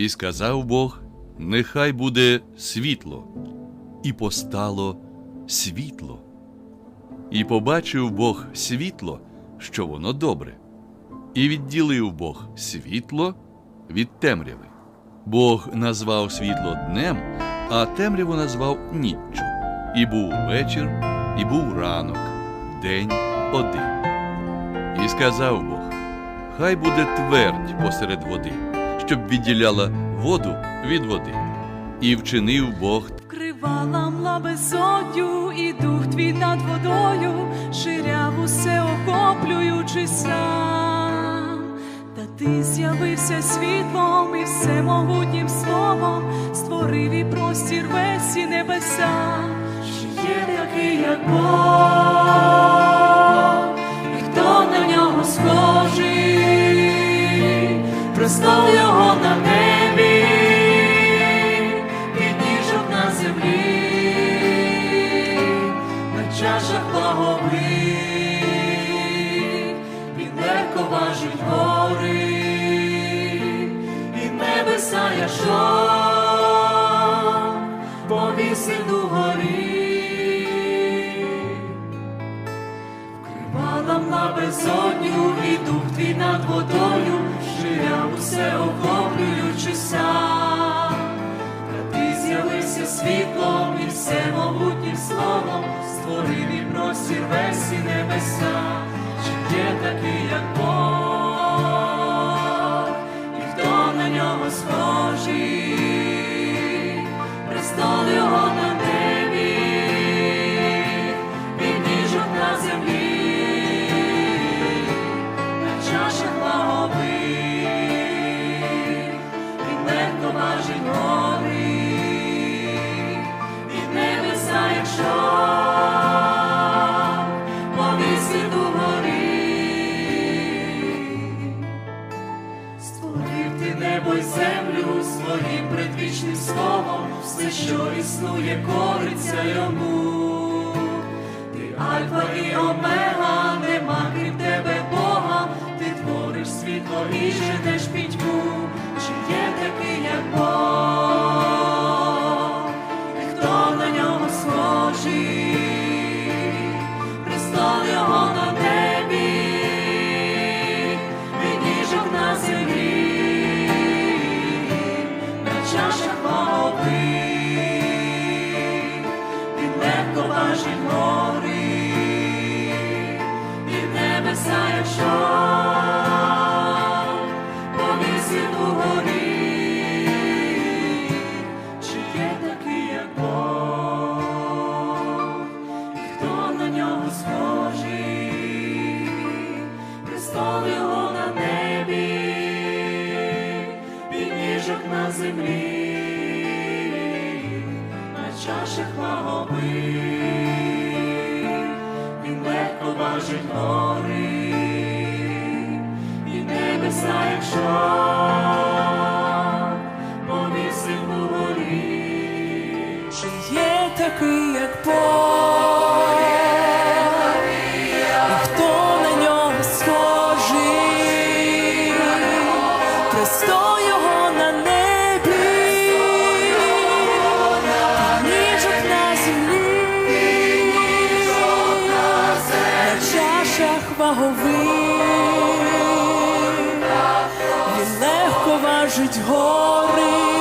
І сказав Бог: Нехай буде світло, і постало світло. І побачив Бог світло, що воно добре, і відділив Бог світло від темряви. Бог назвав світло днем, а темряву назвав ніччю. І був вечір, і був ранок, день один. І сказав Бог: Хай буде твердь посеред води, щоб відділяла воду від води. І вчинив Бог Вкривала мла безодню, і дух твій над водою, ширяв усе охоплюючи сам. Та ти з'явився світлом і всемогутнім словом, створив і простір весь і небеса. Чи є такий, як Бог, престол його на небі підніжок на землі, на чашах благових, він легко важить гори, і небеса яшов, повісив у горі. Вкривала мла безодню, і дух твій над водою, ширяв усе охоплюючи сам. Та ти з'явився світлом і всемогутнім словом, створив і простір весь і небеса, чи є такий, небо й землю своїм предвічним словом, все, що існує, кориться йому. Ти альфа і омега, нема крім тебе Бога, ти твориш світло і женеш пітьму, чи є такий, як Бог, і хто на нього схожий, чашах благових, він легко важить гори, і небеса, якщо повісив у горі. Чи є такий, як Бог, легко важить гори.